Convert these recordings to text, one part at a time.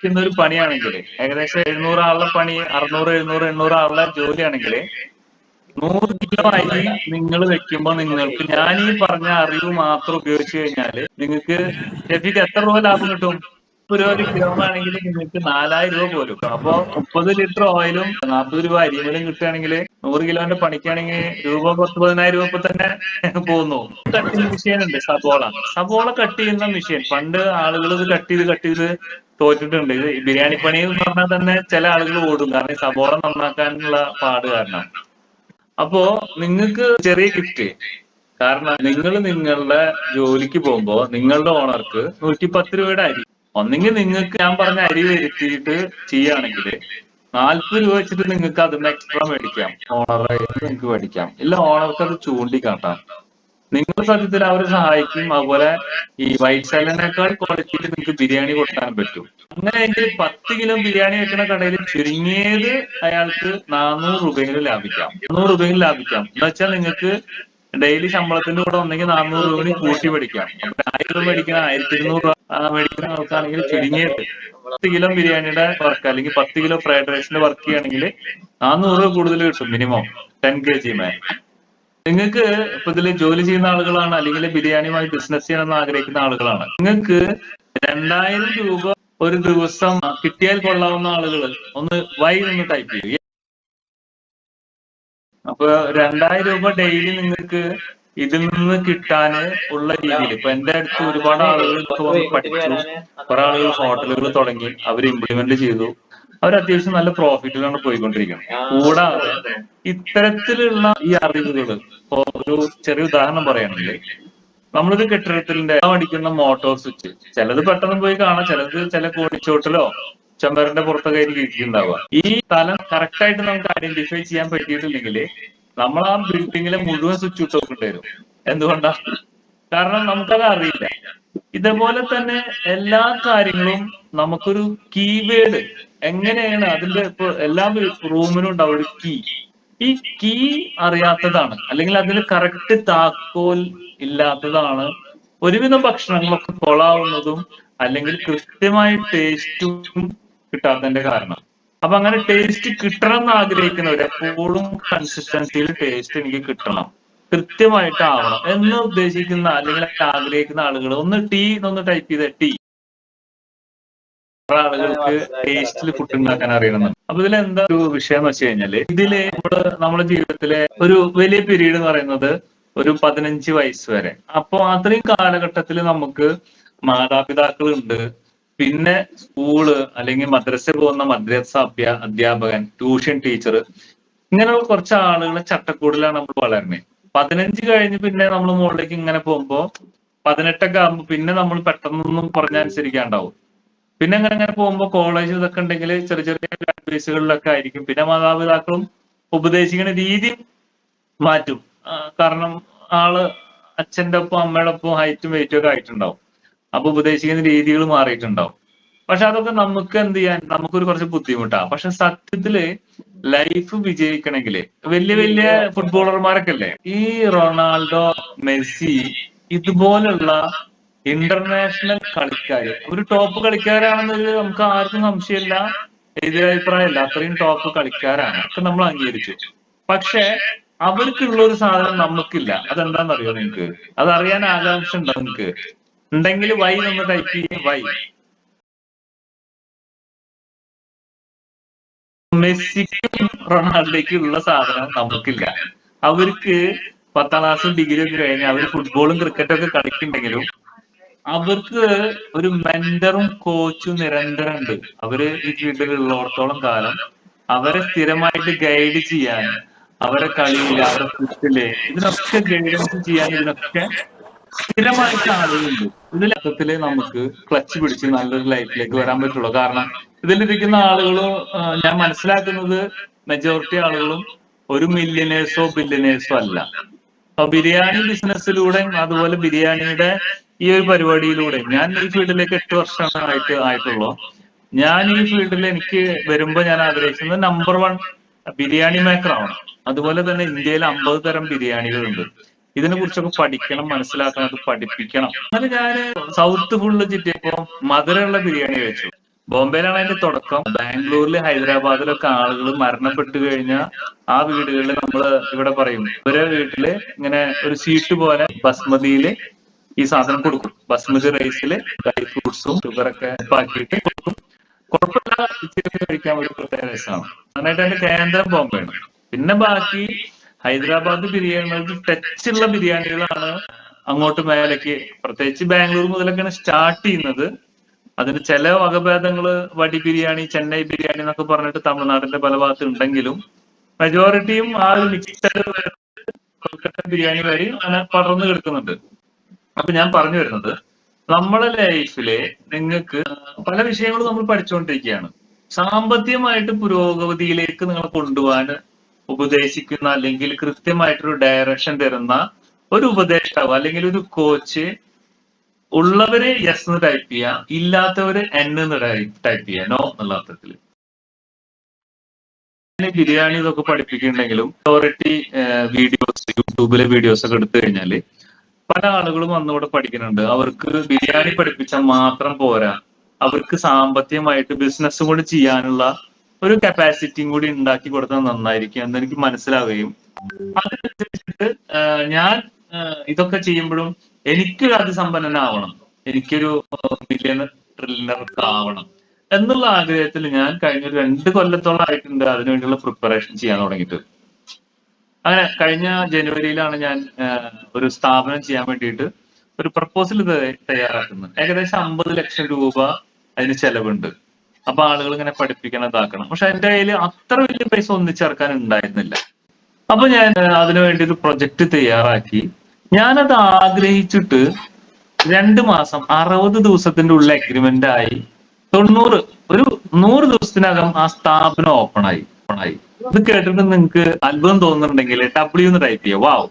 ചെയ്യുന്ന ഒരു പണിയാണെങ്കിൽ ഏകദേശം എഴുന്നൂറ് ആളുടെ പണി അറുന്നൂറ് എഴുന്നൂറ് എണ്ണൂറ് ആളുടെ ജോലിയാണെങ്കിൽ നൂറ് കിലോ അരി നിങ്ങൾ വെക്കുമ്പോൾ നിങ്ങൾക്ക് ഞാൻ ഈ പറഞ്ഞ അറിവ് മാത്രം ഉപയോഗിച്ച് കഴിഞ്ഞാൽ നിങ്ങൾക്ക് രഫിക്ക് എത്ര രൂപ ലാഭം കിട്ടും? രൂപ ഒരു കിലോ ആണെങ്കിൽ നിങ്ങൾക്ക് നാലായിരം രൂപ പോലും. അപ്പൊ മുപ്പത് ലിറ്റർ ഓയിലും നാൽപ്പത് രൂപ അരിയും കിട്ടുകയാണെങ്കിൽ നൂറ് കിലോന്റെ പണിക്കാണെങ്കിൽ രൂപ പത്ത് പതിനായിരം രൂപ ഇപ്പൊ തന്നെ പോകുന്നു. കട്ടിങ് മെഷീൻ ഉണ്ട് സബോള. സബോള കട്ട് ചെയ്യുന്ന മെഷീൻ. പണ്ട് ആളുകൾ ഇത് കട്ട് ചെയ്ത് കട്ട് ചെയ്ത് തോറ്റിട്ടുണ്ട്. ഇത് ഈ ബിരിയാണി പണി എന്ന് പറഞ്ഞാൽ തന്നെ ചില ആളുകൾ ഓടും. കാരണം ഈ സബോള നന്നാക്കാനുള്ള പാട് കാരണം. അപ്പോ നിങ്ങൾക്ക് ചെറിയ ഗിഫ്റ്റ് കാരണം നിങ്ങൾ നിങ്ങളുടെ ജോലിക്ക് പോകുമ്പോ നിങ്ങളുടെ ഓണർക്ക് നൂറ്റി പത്ത് രൂപയുടെ അരി. ഒന്നെങ്കിൽ നിങ്ങൾക്ക് ഞാൻ പറഞ്ഞ അരി വരുത്തിയിട്ട് ചെയ്യുകയാണെങ്കിൽ നാല്പത് രൂപ വെച്ചിട്ട് നിങ്ങൾക്ക് അതിന് എക്സ്ട്രാ മേടിക്കാം. ഓണറായിട്ട് നിങ്ങൾക്ക് മേടിക്കാം. ഇല്ല ഓണർക്ക് അത് ചൂണ്ടിക്കാട്ടാം. നിങ്ങൾ സത്യത്തിൽ അവരെ സഹായിക്കും. അതുപോലെ ഈ വൈറ്റ് സൈലന്റിനേക്കാൾ ക്വാളിറ്റിയിൽ നിങ്ങൾക്ക് ബിരിയാണി കൊടുക്കാൻ പറ്റും. അങ്ങനെയെങ്കിൽ പത്ത് കിലോ ബിരിയാണി വെക്കുന്ന കടയിൽ ചുരുങ്ങിയത് അയാൾക്ക് നാനൂറ് രൂപയിൽ ലാഭിക്കാം. നൂറ് രൂപയിൽ ലാഭിക്കാം. എന്ന് വെച്ചാൽ നിങ്ങൾക്ക് ഡെയിലി ശമ്പളത്തിന്റെ കൂടെ ഒന്നെങ്കിൽ നാനൂറ് രൂപ കൂടി കൂട്ടി മേടിക്കാം. ആയിരം രൂപ മേടിക്കുന്ന ആയിരത്തി ഇരുന്നൂറ് രൂപ മേടിക്കുന്ന ആൾക്കാണെങ്കിൽ ചുരുങ്ങിയത് പത്ത് കിലോ ബിരിയാണിയുടെ വർക്ക് അല്ലെങ്കിൽ പത്ത് കിലോ ഫ്രൈഡ് റൈസിന്റെ വർക്ക് ചെയ്യുകയാണെങ്കിൽ നാനൂറ് രൂപ കൂടുതൽ കിട്ടും മിനിമം ടെൻ കെ ജി മേ നിങ്ങൾക്ക് ഇപ്പൊ ഇതിൽ ജോലി ചെയ്യുന്ന ആളുകളാണ് അല്ലെങ്കിൽ ബിരിയാണിയുമായി ബിസിനസ് ചെയ്യണമെന്ന് ആഗ്രഹിക്കുന്ന ആളുകളാണ്. നിങ്ങൾക്ക് രണ്ടായിരം രൂപ ഒരു ദിവസം കിട്ടിയാൽ കൊള്ളാവുന്ന ആളുകൾ ഒന്ന് വൈ നിന്ന് ടൈപ്പ് ചെയ്യൂ. അപ്പൊ രണ്ടായിരം രൂപ ഡെയിലി നിങ്ങൾക്ക് ഇതിൽ നിന്ന് കിട്ടാന് ഉള്ള രീതിയിൽ ഇപ്പൊ എന്റെ അടുത്ത് ഒരുപാട് ആളുകൾ പഠിച്ചു. കുറെ ആളുകൾ ഹോട്ടലുകൾ തുടങ്ങി. അവർ ഇംപ്ലിമെന്റ് ചെയ്തു. അവർ അത്യാവശ്യം നല്ല പ്രോഫിറ്റിലാണ് പോയിക്കൊണ്ടിരിക്കുന്നത്. കൂടാതെ ഇത്തരത്തിലുള്ള ഈ അറിവുകൾ ഒരു ചെറിയ ഉദാഹരണം പറയുകയാണെങ്കിൽ നമ്മളിത് കെട്ടിടത്തിന്റെ അടിക്കുന്ന മോട്ടോർ സ്വിച്ച് ചിലത് പെട്ടെന്ന് പോയി കാണാം ചിലത് ചില കോടിച്ചോട്ടിലോ ചെമ്പറിന്റെ പുറത്തൊക്കെ ആയിരിക്കും ഇരിക്കുന്നുണ്ടാവുക. ഈ സ്ഥലം കറക്റ്റ് ആയിട്ട് നമുക്ക് ഐഡന്റിഫൈ ചെയ്യാൻ പറ്റിയിട്ടില്ലെങ്കിൽ നമ്മൾ ആ ബിൽഡിങ്ങിലെ മുഴുവൻ സ്വിച്ച് ഇട്ട് നോക്കേണ്ടി വരും. എന്തുകൊണ്ടാ? കാരണം നമുക്കത് അറിയില്ല. ഇതേപോലെ തന്നെ എല്ലാ കാര്യങ്ങളും നമുക്കൊരു കീവേഡ് എങ്ങനെയാണ് അതിന്റെ ഇപ്പൊ എല്ലാ റൂമിനും ഉണ്ടാവും ഒരു കീ ഈ കീ അറിയാത്തതാണ്. അല്ലെങ്കിൽ അതിന് കറക്റ്റ് താക്കോൽ ഇല്ലാത്തതാണ്. ഒരുവിധം ഭക്ഷണങ്ങളൊക്കെ കൊളാവുന്നതും അല്ലെങ്കിൽ കൃത്യമായ ടേസ്റ്റും കിട്ടാത്തതിന്റെ കാരണം. അപ്പൊ അങ്ങനെ ടേസ്റ്റ് കിട്ടണം എന്ന് ആഗ്രഹിക്കുന്നവർ എപ്പോഴും കൺസിസ്റ്റൻസിയിൽ ടേസ്റ്റ് എനിക്ക് കിട്ടണം. കൃത്യമായിട്ട് ആവണം എന്ന് ഉദ്ദേശിക്കുന്ന അല്ലെങ്കിൽ ആഗ്രഹിക്കുന്ന ആളുകൾ ഒന്ന് ടീ എന്നൊന്ന് ടൈപ്പ് ചെയ്ത ടീ ആളുകൾക്ക് ടേസ്റ്റിൽ ഫുഡ് ഉണ്ടാക്കാൻ അറിയണം അപ്പൊ ഇതിൽ എന്താ ഒരു വിഷയം വെച്ച് കഴിഞ്ഞാൽ ഇതിൽ നമ്മൾ നമ്മുടെ ജീവിതത്തിലെ ഒരു വലിയ പീരീഡ് എന്ന് പറയുന്നത് ഒരു പതിനഞ്ച് വയസ്സ് വരെ. അപ്പൊ അത്രയും കാലഘട്ടത്തിൽ നമുക്ക് മാതാപിതാക്കൾ ഉണ്ട് പിന്നെ സ്കൂൾ അല്ലെങ്കിൽ മദ്രസ പോകുന്ന മദ്രസ അഭ്യാ അധ്യാപകൻ ട്യൂഷൻ ടീച്ചർ ഇങ്ങനെയുള്ള കുറച്ച് ആളുകളെ ചട്ടക്കൂടിലാണ് നമ്മൾ വളരുന്നത്. പതിനഞ്ച് കഴിഞ്ഞ് പിന്നെ നമ്മൾ മുകളിലേക്ക് ഇങ്ങനെ പോകുമ്പോ പതിനെട്ടൊക്കെ ആകുമ്പോൾ പിന്നെ നമ്മൾ പെട്ടെന്നൊന്നും പറഞ്ഞനുസരിക്കാണ്ടാവും പിന്നെ അങ്ങനെ അങ്ങനെ പോകുമ്പോൾ കോളേജ് ഇതൊക്കെ ഉണ്ടെങ്കിൽ ചെറിയ ചെറിയ അഡ്വൈസുകളിലൊക്കെ ആയിരിക്കും. പിന്നെ മാതാപിതാക്കളും ഉപദേശിക്കുന്ന രീതി മാറ്റും. കാരണം ആൾ അച്ഛന്റെ ഒപ്പം അമ്മയുടെ ഒപ്പം ഹൈറ്റും വെയിറ്റും ഒക്കെ ആയിട്ടുണ്ടാവും. അപ്പൊ ഉപദേശിക്കുന്ന രീതികൾ മാറിയിട്ടുണ്ടാവും. പക്ഷെ അതൊക്കെ നമുക്ക് എന്ത് ചെയ്യാൻ നമുക്കൊരു കുറച്ച് ബുദ്ധിമുട്ടാണ് പക്ഷെ സത്യത്തിൽ ലൈഫ് വിജയിക്കണമെങ്കിൽ വലിയ വലിയ ഫുട്ബോളർമാരൊക്കെ അല്ലേ ഈ റൊണാൾഡോ മെസ്സി ഇതുപോലുള്ള ഇന്റർനാഷണൽ കളിക്കാർ ഒരു ടോപ്പ് കളിക്കാരാണെന്നത് നമുക്ക് ആർക്കും സംശയമില്ല. എതിരഭിപ്രായമല്ല അത്രയും ടോപ്പ് കളിക്കാരാണ്. ഒക്കെ നമ്മൾ അംഗീകരിച്ചു. പക്ഷെ അവർക്കുള്ള ഒരു സാധനം നമുക്കില്ല. അതെന്താണെന്നറിയോ നിങ്ങക്ക് അതറിയാൻ ആകാംക്ഷ ഉണ്ടോ നിങ്ങക്ക് ഉണ്ടെങ്കിൽ വൈ നമ്മൾ ടൈപ്പ് ചെയ്യും. വൈ മെസ്സിക്കും റൊണാൾഡോയ്ക്കും ഉള്ള സാധനം നമുക്കില്ല. അവർക്ക് പത്താം ക്ലാസ്സും ഡിഗ്രി ഒക്കെ കഴിഞ്ഞ് അവർ ഫുട്ബോളും ക്രിക്കറ്റും ഒക്കെ കളിക്കുന്നുണ്ടെങ്കിലും അവർക്ക് ഒരു മെന്ററും കോച്ചും നിരന്തരം ഉണ്ട് അവർ ഈ ഫീൽഡിൽ ഉള്ളിടത്തോളം കാലം അവരെ സ്ഥിരമായിട്ട് ഗൈഡ് ചെയ്യാൻ അവരെ കളിയിൽ അവരെ ഫുഡിൽ ഇതിനൊക്കെ ഗൈഡൻസ് ചെയ്യാൻ ഇതിനൊക്കെ സ്ഥിരമായിട്ട് ആളുകളുണ്ട്. ഇതിൽ നമുക്ക് ക്ലച്ച് പിടിച്ച് നല്ലൊരു ലൈഫിലേക്ക് വരാൻ പറ്റുള്ളൂ. കാരണം ഇതിലിരിക്കുന്ന ആളുകളും ഞാൻ മനസ്സിലാക്കുന്നത് മെജോറിറ്റി ആളുകളും ഒരു മില്യനേഴ്സോ ബില്യനേഴ്സോ അല്ല. അപ്പൊ ബിരിയാണി ബിസിനസ്സിലൂടെ അതുപോലെ ബിരിയാണിയുടെ ഈ ഒരു പരിപാടിയിലൂടെ ഞാൻ ഈ ഫീൽഡിലേക്ക് എട്ട് വർഷമായിട്ട് ആയിട്ട് ആയിട്ടുള്ളൂ. ഞാൻ ഈ ഫീൽഡിൽ എനിക്ക് വരുമ്പോൾ ഞാൻ ആഗ്രഹിക്കുന്നത് നമ്പർ വൺ ബിരിയാണി മേക്കർ അതുപോലെ തന്നെ ഇന്ത്യയിൽ അമ്പത് തരം ബിരിയാണികളുണ്ട്. ഇതിനെ കുറിച്ചൊക്കെ പഠിക്കണം മനസ്സിലാക്കണം അത് പഠിപ്പിക്കണം. അങ്ങനെ ഞാൻ സൗത്ത് ഫുള്ള് ചുറ്റിയപ്പോ മധുരമുള്ള ബിരിയാണി കഴിച്ചു. ബോംബെയിലാണ് അതിന്റെ തുടക്കം. ബാംഗ്ലൂരിൽ ഹൈദരാബാദിലൊക്കെ ആളുകൾ മരണപ്പെട്ടു കഴിഞ്ഞാൽ ആ വീടുകളിൽ നമ്മൾ ഇവിടെ പറയും. ഇവരെ വീട്ടിൽ ഇങ്ങനെ ഒരു സീറ്റ് പോലെ ബസ്മതിയിൽ ഈ സാധനം കൊടുക്കും. ബസ്മതി റൈസിൽ ഡ്രൈ ഫ്രൂട്ട്സും ഷുഗറൊക്കെ ഉപ്പാക്കിയിട്ട് കൊടുക്കും. കുഴപ്പമില്ല ഇച്ചിരി കഴിക്കാൻ ഒരു പ്രത്യേക രസമാണ് നന്നായിട്ട് അതിന്റെ കേന്ദ്രം ബോംബെയാണ് പിന്നെ ബാക്കി ഹൈദരാബാദ് ബിരിയാണികൾക്ക് ഉള്ള ബിരിയാണികളാണ് അങ്ങോട്ട് മേലേക്ക്. പ്രത്യേകിച്ച് ബാംഗ്ലൂർ മുതലൊക്കെയാണ് സ്റ്റാർട്ട് ചെയ്യുന്നത്. അതിന് ചില വകഭേദങ്ങൾ വടി ബിരിയാണി ചെന്നൈ ബിരിയാണി എന്നൊക്കെ പറഞ്ഞിട്ട് തമിഴ്നാടിന്റെ പല ഭാഗത്ത് ഉണ്ടെങ്കിലും മെജോറിറ്റിയും ആ ഒരു മിക്സഡ് കൊൽക്കത്ത ബിരിയാണി വഴി അങ്ങനെ പടർന്നു കിടക്കുന്നുണ്ട്. അപ്പൊ ഞാൻ പറഞ്ഞു വരുന്നത് നമ്മളെ ലൈഫിൽ നിങ്ങൾക്ക് പല വിഷയങ്ങളും നമ്മൾ പഠിച്ചുകൊണ്ടിരിക്കുകയാണ് സാമ്പത്തികമായിട്ട് പുരോഗതിയിലേക്ക് നിങ്ങളെ കൊണ്ടുപോകാൻ ഉപദേശിക്കുന്ന അല്ലെങ്കിൽ കൃത്യമായിട്ടൊരു ഡയറക്ഷൻ തരുന്ന ഒരു ഉപദേഷ്ടാവ് അല്ലെങ്കിൽ ഒരു കോച്ച് ഉള്ളവരെ യെസ് എന്ന് ടൈപ്പ് ചെയ്യാം ഇല്ലാത്തവര് എൻ എന്ന് ടൈപ്പ് ചെയ്യാം നോ എന്നുള്ള അർത്ഥത്തിൽ ബിരിയാണി ഇതൊക്കെ പഠിപ്പിക്കുന്നുണ്ടെങ്കിലും അതോറിറ്റി വീഡിയോസ് യൂട്യൂബിലെ വീഡിയോസ് ഒക്കെ എടുത്തു കഴിഞ്ഞാൽ പല ആളുകളും വന്നിവിടെ പഠിക്കുന്നുണ്ട്. അവർക്ക് ബിരിയാണി പഠിപ്പിച്ചാൽ മാത്രം പോരാ. അവർക്ക് സാമ്പത്തികമായിട്ട് ബിസിനസ്സും കൂടി ചെയ്യാനുള്ള ഒരു കപ്പാസിറ്റിയും കൂടി ഉണ്ടാക്കി കൊടുത്താൽ നന്നായിരിക്കും എന്ന് എനിക്ക് മനസ്സിലാവുകയും അതിനനുസരിച്ചിട്ട് ഞാൻ ഇതൊക്കെ ചെയ്യുമ്പോഴും എനിക്ക് അതിസമ്പന്നനാവണം. എനിക്കൊരു ബില്യൺ ട്രില്യണർ ആവണം. എന്നുള്ള ആഗ്രഹത്തിൽ ഞാൻ കഴിഞ്ഞ രണ്ട് കൊല്ലത്തോളം ആയിട്ടുണ്ട് അതിനുവേണ്ടിയുള്ള പ്രിപ്പറേഷൻ ചെയ്യാൻ തുടങ്ങിയിട്ട്. അങ്ങനെ കഴിഞ്ഞ ജനുവരിയിലാണ് ഞാൻ ഒരു സ്ഥാപനം ചെയ്യാൻ വേണ്ടിയിട്ട് ഒരു പ്രപ്പോസൽ തയ്യാറാക്കുന്നത്. ഏകദേശം അമ്പത് ലക്ഷം രൂപ അതിന് ചെലവുണ്ട്. അപ്പൊ ആളുകൾ ഇങ്ങനെ പഠിപ്പിക്കണം ഇതാക്കണം. പക്ഷെ എന്റെ കയ്യിൽ അത്ര വലിയ പൈസ ഒന്നിച്ചേർക്കാൻ ഉണ്ടായിരുന്നില്ല. അപ്പൊ ഞാൻ അതിനുവേണ്ടി അതിനു വേണ്ടി ഒരു പ്രൊജക്ട് തയ്യാറാക്കി. ഞാനത് ആഗ്രഹിച്ചിട്ട് രണ്ട് മാസം അറുപത് ദിവസത്തിന്റെ ഉള്ളിൽ അഗ്രിമെന്റ് ആയി. തൊണ്ണൂറ് ഒരു നൂറ് ദിവസത്തിനകം ആ സ്ഥാപനം ഓപ്പൺ ആയി. ആയി ഇത് കേട്ടിട്ട് നിങ്ങൾക്ക് അത്ഭുതം തോന്നുന്നുണ്ടെങ്കിൽ ഡബ്ല്യു എന്ന് ടൈപ്പ് ചെയ്യുക വാവ്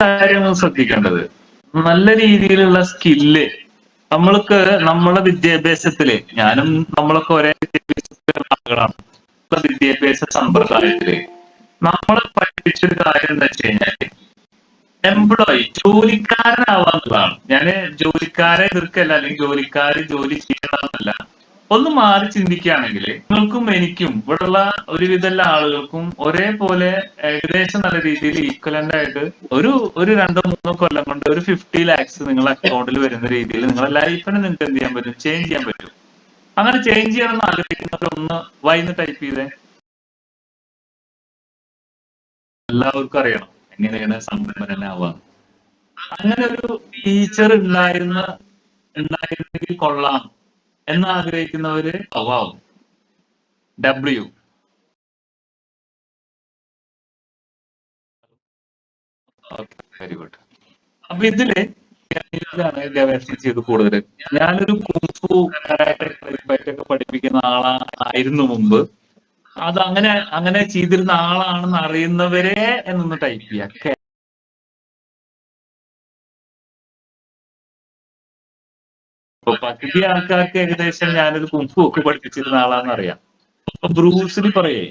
കാര്യങ്ങൾ ശ്രദ്ധിക്കേണ്ടത്. നല്ല രീതിയിലുള്ള സ്കില്ല് നമ്മൾക്ക് നമ്മളെ വിദ്യാഭ്യാസത്തിൽ ഞാനും നമ്മളൊക്കെ ഒരേ ആളുകളാണ്. വിദ്യാഭ്യാസ സമ്പ്രദായത്തിൽ നമ്മളെ പഠിപ്പിച്ചൊരു കാര്യം എന്താ വെച്ച് കഴിഞ്ഞാൽ എംപ്ലോയി ജോലിക്കാരനാവാന്നുള്ളതാണ് ഞാൻ ജോലിക്കാരെ എതിർക്കല്ല അല്ലെങ്കിൽ ജോലിക്കാര് ജോലി ചെയ്യണമെന്നല്ല ഒന്ന് മാറി ചിന്തിക്കുകയാണെങ്കിൽ നിങ്ങൾക്കും എനിക്കും ഇവിടെയുള്ള ഒരുവിധ എല്ലാ ആളുകൾക്കും ഒരേപോലെ ഏകദേശം നല്ല രീതിയിൽ ഈക്വലന്റ് ആയിട്ട് ഒരു ഒരു രണ്ടോ മൂന്നോ കൊല്ലം കൊണ്ട് ഒരു ഫിഫ്റ്റി ലാക്സ് നിങ്ങളുടെ അക്കൗണ്ടിൽ വരുന്ന രീതിയിൽ നിങ്ങളുടെ ലൈഫിനെ നിങ്ങൾക്ക് എന്ത് ചെയ്യാൻ പറ്റും? ചേഞ്ച് ചെയ്യാൻ പറ്റും. അങ്ങനെ ചേഞ്ച് ചെയ്യണമെന്ന് ആഗ്രഹിക്കുന്നവർ ഒന്ന് വൈന്ന് ടൈപ്പ് ചെയ്തേ. എല്ലാവർക്കും അറിയണം എങ്ങനെയാണ് സമ്പന്നനാവുക അങ്ങനെ ഒരു ടീച്ചർ ഉണ്ടായിരുന്ന ഉണ്ടായിരുന്നെങ്കിൽ കൊള്ളാം. എന്ന് ആഗ്രഹിക്കുന്നവര്? അവാവും ഡബ്ല്യു വെരി ഗുഡ് അപ്പൊ ഇതിൽ ഞാൻ ഇതിലാണ് ഗവേഷണം ചെയ്ത് കൂടുതൽ ഞാനൊരു കുംഫു ഒക്കെ പഠിപ്പിക്കുന്ന ആളാ ആയിരുന്നു മുമ്പ്. അത് അങ്ങനെ അങ്ങനെ ചെയ്തിരുന്ന ആളാണെന്ന് അറിയുന്നവരെ എന്നൊന്ന് ടൈപ്പ് ചെയ്യാം. ഇപ്പൊ പകുതി ആൾക്കാർക്ക് ഏകദേശം ഞാനൊരു കുംഫു ഒക്കെ പഠിപ്പിച്ചിരുന്ന ആളാന്ന് അറിയാം. അപ്പൊ ബ്രൂസിന് പറയേ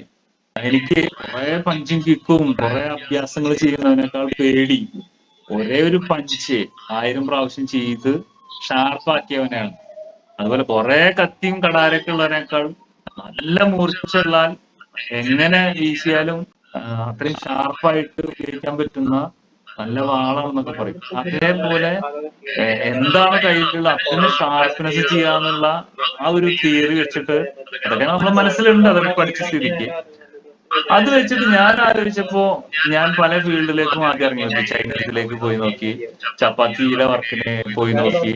എനിക്ക് കുറെ പഞ്ചും കിക്കും കുറെ അഭ്യാസങ്ങൾ ചെയ്യുന്നതിനേക്കാൾ പേടി. ഒരേ ഒരു പഞ്ച് ആയിരം പ്രാവശ്യം ചെയ്ത് ഷാർപ്പാക്കിയവനാണ്. അതുപോലെ കുറെ കത്തിയും കടാരൊക്കെ ഉള്ളതിനേക്കാൾ നല്ല മൂർച്ചുള്ളാൽ എങ്ങനെ വീശിയാലും അത്രയും ഷാർപ്പായിട്ട് ഉപയോഗിക്കാൻ പറ്റുന്ന നല്ല വാളാണെന്നൊക്കെ പറയും. അതേപോലെ എന്താണ് കയ്യിലുള്ള അതിന് ഷാർപ്പ്നെസ് ചെയ്യാന്നുള്ള ആ ഒരു തിയറി വെച്ചിട്ട് അതൊക്കെ നമ്മുടെ മനസ്സിലുണ്ട് അതൊക്കെ പഠിച്ച സ്ഥിതിക്ക്. അത് വെച്ചിട്ട് ഞാൻ ആലോചിച്ചപ്പോ ഞാൻ പല ഫീൽഡിലേക്കും ആദ്യം ഇറങ്ങി നോക്കി ചൈനീസിലേക്ക് പോയി നോക്കി ചപ്പാത്തിയുടെ വർക്കിന് പോയി നോക്കി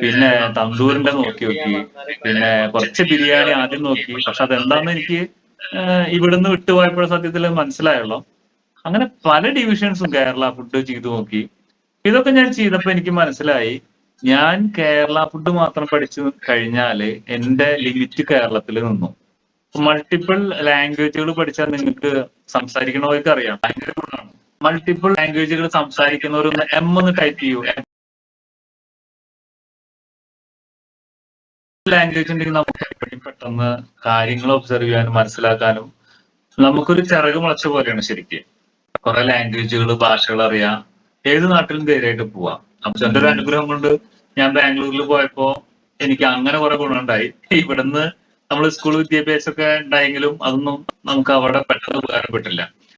പിന്നെ തന്തൂരിന്റെ നോക്കി നോക്കി പിന്നെ കുറച്ച് ബിരിയാണി ആദ്യം നോക്കി. പക്ഷെ അതെന്താന്ന് എനിക്ക് ഇവിടുന്ന് വിട്ടുപോയപ്പോൾ സത്യത്തിൽ മനസ്സിലായുള്ളൂ. അങ്ങനെ പല ഡിവിഷൻസും കേരള ഫുഡ് ചെയ്തു നോക്കി. ഇതൊക്കെ ഞാൻ ചെയ്തപ്പോ എനിക്ക് മനസ്സിലായി. ഞാൻ കേരള ഫുഡ് മാത്രം പഠിച്ചു കഴിഞ്ഞാൽ എന്റെ ലിമിറ്റ് കേരളത്തിൽ നിന്നു. മൾട്ടിപ്പിൾ ലാംഗ്വേജുകൾ പഠിച്ചാൽ നിങ്ങൾക്ക് സംസാരിക്കണവർക്ക് അറിയാം. ഭയങ്കര ഗുണമാണ്. മൾട്ടിപ്പിൾ ലാംഗ്വേജുകൾ സംസാരിക്കുന്നവരൊന്ന് എം ഒന്ന് ടൈപ്പ് ചെയ്യൂ. ലാംഗ്വേജ് ഉണ്ടെങ്കിൽ നമുക്ക് എപ്പോഴും പെട്ടെന്ന് കാര്യങ്ങൾ ഒബ്സർവ് ചെയ്യാനും മനസ്സിലാക്കാനും നമുക്കൊരു ചിറക് മുളച്ച പോലെയാണ് ശരിക്കും. കുറെ ലാംഗ്വേജുകൾ ഭാഷകൾ അറിയാം. ഏത് നാട്ടിലും ധൈര്യമായിട്ട് പോവാം. അപ്പൊ എന്റെ ഒരു അനുഗ്രഹം കൊണ്ട് ഞാൻ ബാംഗ്ലൂരിൽ പോയപ്പോ എനിക്ക് അങ്ങനെ കുറെ ഗുണമുണ്ടായി. ഇവിടുന്ന് നമ്മൾ സ്കൂൾ വിദ്യാഭ്യാസമൊക്കെ ഉണ്ടായെങ്കിലും അതൊന്നും നമുക്ക് അവിടെ പെട്ടെന്ന് ഉപകാരപ്പെട്ടില്ല.